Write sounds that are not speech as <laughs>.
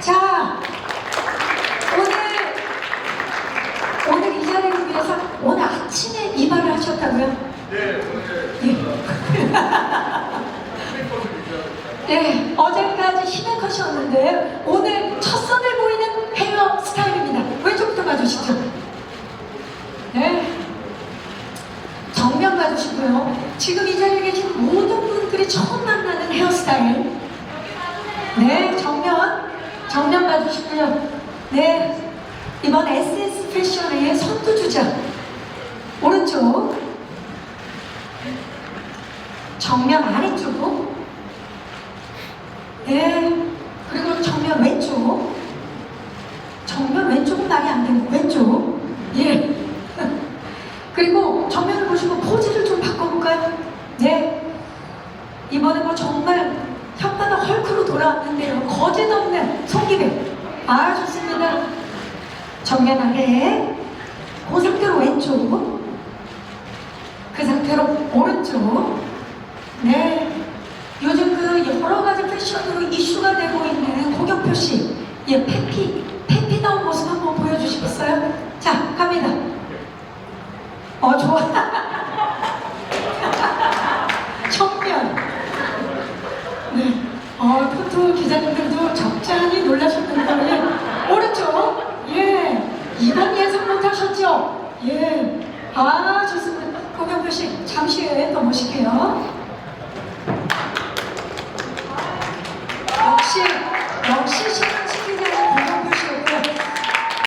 자, 오늘, 오늘 이 자리를 위해서 오늘 아침에 이발을 하셨다고요? 네, 오늘 예. 유지하고 <laughs> 네, 어제까지 히메컷이었는데 오늘 첫선을 보이는 헤어 스타일입니다. 왼쪽부터 봐주시죠. 네. 정면 봐주시고요. 지금 이 자리에 계신 모든 분들이 처음 만나는 헤어스타일. 네, 정면. 봐주시고요. 네. 이번 SS 패션의 선두주자. 오른쪽. 정면 아래쪽. 네. 그리고 정면 왼쪽. 정면 왼쪽은 말이 안 되고 왼쪽. 예. <laughs> 그리고 정면을 보시고 포즈를 좀 바꿔볼까요? 네. 이번에 뭐 정말 혓바닥 헐크로 돌아왔는데요. 거짓 없는 손기백. 아, 좋습니다. 정면 아래. 그 상태로 왼쪽. 그 상태로 오른쪽. 네. 요즘 그 여러 가지 패션으로 이슈가 되고 있는 공격 표시. 예, 페피. 페피 나온 모습 한번 보여주시겠어요? 자, 갑니다. 어, 좋아. <laughs> 어, 포토 기자님들도 적잖이 놀라셨는데, 예. 오른쪽. 예. 이건 예상 못하셨죠? 예. 아, 좋습니다. 공연표 씨, 잠시 후에 또 모실게요.